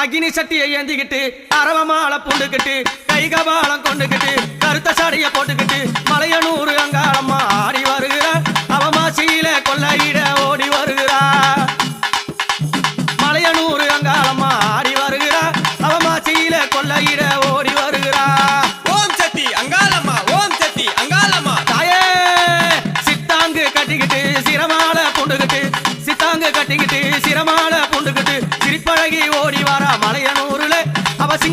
அக்னி சட்டியை ஏந்திக்கிட்டு அரவ மாலை பூண்டுக்கிட்டு கை கபாலம் கொண்டுக்கிட்டு கருத்த சாடிய போட்டுக்கிட்டு மலையனூறு அங்காளம்மா ஆடி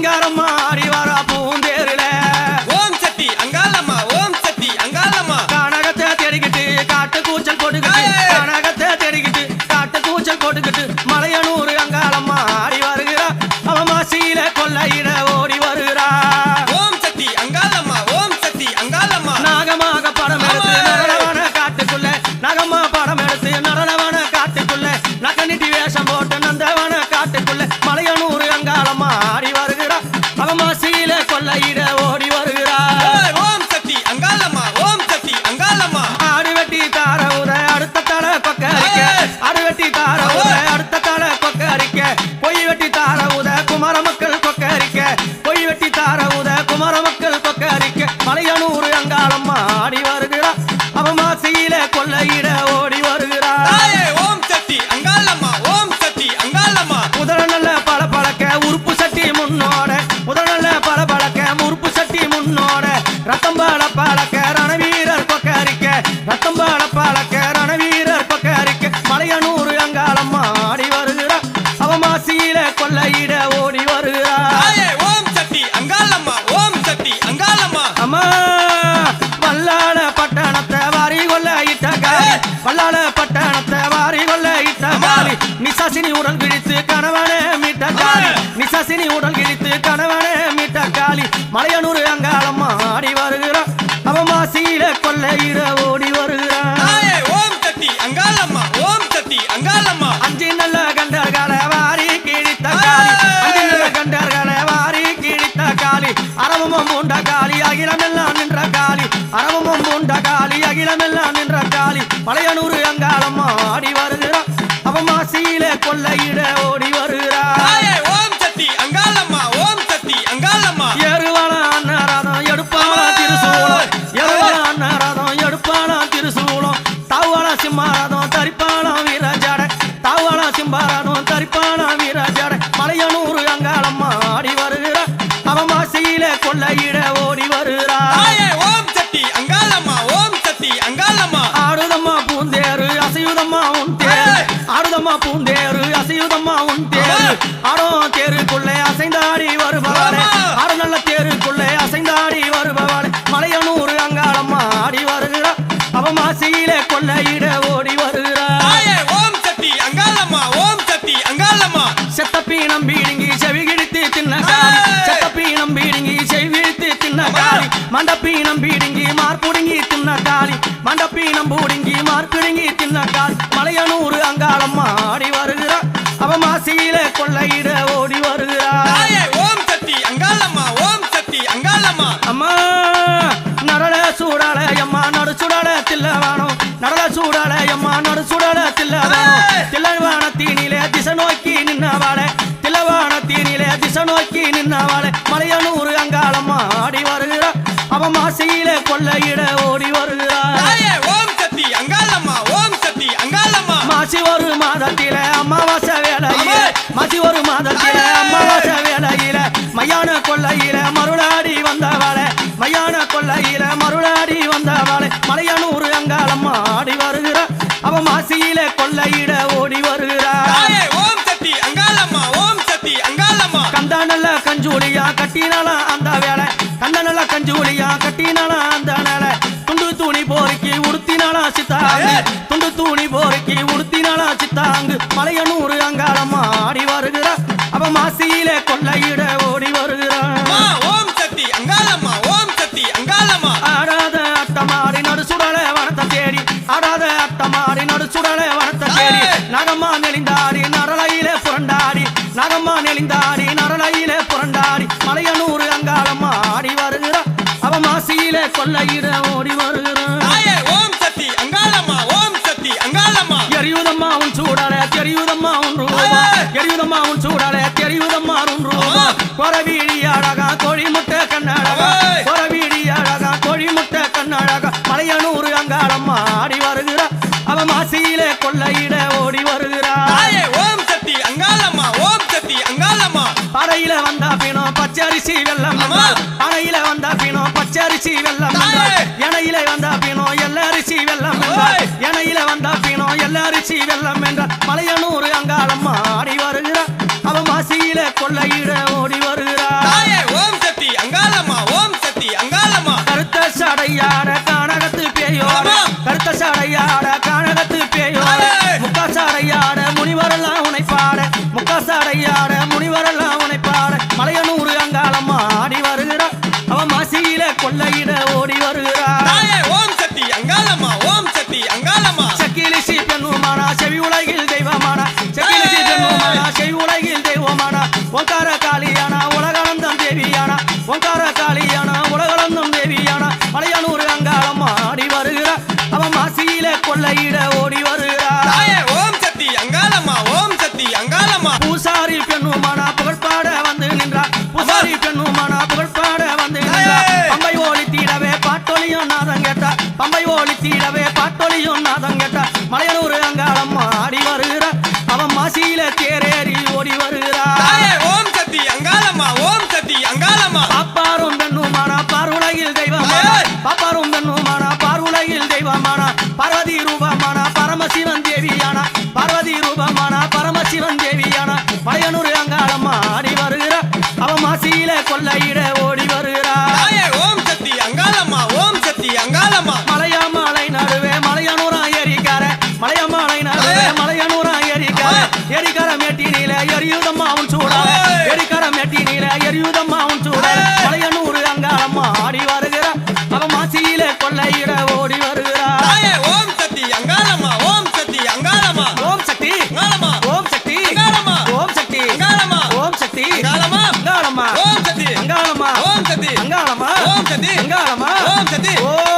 சிங்காரம்மா ஆடி வாரா பூந்தேருல ஓம் சக்தி அங்காளம்மா ஓம் சக்தி அங்காளம்மா கானகத்தை தேடிக்கிட்டு காட்டு கூச்சல் போட்டுக்கிட்டு! கானகத்தை தேடிக்கிட்டு காட்டு கூச்சல் போட்டுக்கிட்டு மலையனூர் காலி வல்லாள பட்டணத்தை வாரி கொள்ள இட்ட காலி நிசாசினி உடல் கிழித்து கணவனே மீட்ட காலி. நிசாசினி உடல் கிழித்து கணவனே மீட்ட காலி. மலையனூர் அங்காளம்மா ஆடி வருகிறா அவ மாசியில கொள்ளையிட ஓடி வருகிறா தாயே ஓம் சக்தி அங்காளம்மா ஓம் சக்தி அங்காளம்மா. அஞ்சு நல்ல கண்டர்களை வாரி கிழித்த காலி. அஞ்சு நல்ல கண்டர்களை வாரி கிழித்த காலி. அரவமும் மூண்ட காலி அகிலமெல்லாம் நின்ற காலி. அரவமும் மூண்ட காலி அகிலமெல்லாம் பூந்தேரு அசையுதம்மா உன் தேரு ஆடோ தேருக்குள்ளே அசைந்தாடி வருபவாளே. ஆடு நல்ல தேருக்குள்ளே அசைந்தாடி வருபவாளே. மலையனூர் அங்காளம்மா ஆடி வருகிறா. அவ மாசியிலே கொள்ளையிட ஓடி வருகிறா. தாயே ஓம் சக்தி அங்காளம்மா ஓம் சக்தி அங்காளம்மா. செத்த பீனம் பீடுங்கி செவி கிழித்து தின்ன காலி செத்த பீனம் பீடுங்கி செவி கிழித்து தின்ன காலி மண்டப்பீனம் பீடுங்கி மார்புடுங்கி தின்ன காலி மண்டப்பீனம் திசை நோக்கி நின்னவாளே. திலவான தீனிலே திசை நோக்கி நின்னவாளே. மலையன் அங்காளம்மா கந்த நல்ல கஞ்சூலியா கட்டினாலாம் அந்த வேலை. கந்த நல்ல கஞ்சூலியா கட்டினாலாம் அந்த வேலை. துண்டு துணி போரிக்கி உடுத்தினாலா சித்தாங்கு. துண்டு துணி போரிக்கி உடுத்தினாலா சித்தாங்கு. மலையனூர் அங்காளம்மா ஆடி வருகிறா. அவ மாசியில கொள்ளையிட ஓடி வருகிறா. அம்மா, ஓம் சக்தி அங்காளம்மா ஓம் சக்தி அங்காளம்மா. ஆடாத அட்டமாடி நடு சுடல வனத்தை தேடி. ஆடாத அட்டமாடி நடு சுடல வனத்தை தேடி. நகம்மா நெளிந்தாடி நரலையில புரண்டாடி. நகம்மா நெளிந்தாடி கொள்ளையிட ஓடி வருகிறான். ஓம் சக்தி அங்காளம்மா ஓம் சக்தி அங்காளம்மா. எரியுதம்மா உன் சூடால தெரியுதம்மா ஒன்று எரியுதம்மா உன் சூடால தெரியுதம்மா ஒன்று கொரவீடி அழகா கோழி முட்டை கண்ணழகா கொரவீடி அழகா கோழி முட்டை கண்ணழகா. மலையனூர் அங்காளம்மா ஆடி வருகிறா அவ மாசியிலே கொள்ளையிட ஓடி வருகிறா ஓம் சக்தி அங்காளம்மா ஓம் சக்தி அங்காளம்மா. படையில வந்தா பிணம் பச்சரிசி வெள்ளம் படையில அரிசி வெள்ளம் இணையில வந்தா பீனோ எல்லரிசி வெள்ளம் எனையில வந்தா பீனோ எல்லரிசி வெள்ளம் என்றார். மலையனூர் அங்காளம்மா ஆடி வருகிறார். அவன் மாசியில கொள்ளையிட கொள்ளையிட மலையாமலை நடுவே மலையானூரா ஏரிக்கார. மலையாமலை நடுவே மலையானூரா ஏரிக்கார. எரிக்கார மேட்டினில எரியுதம்மா அவன் சூடாத எரிக்கார மேட்டினில எரியுதம்மா அவன் சூடாத மலையானூர் அங்காளம்மா ஆடி வருகிறா. அவ மாசியில கொள்ளையிட ஓடி வருகிறா. ஓம் சக்தி அங்காளம்மா ஓம் சக்தி அங்காளம்மா. ஓம் சக்தி அங்காளம்மா. ஓம் சக்தி அங்காளம்மா. ஓம் சக்தி அங்காளம்மா. ஓம் சக்தி அங்காளம்மா. அங்காளம்மா. ஓம் சக்தி. அங்காளம்மா. ஓம் சக்தி. அங்காளம்மா. ஓம் சக்தி. அங்காளம்மா. ஓம் ஓ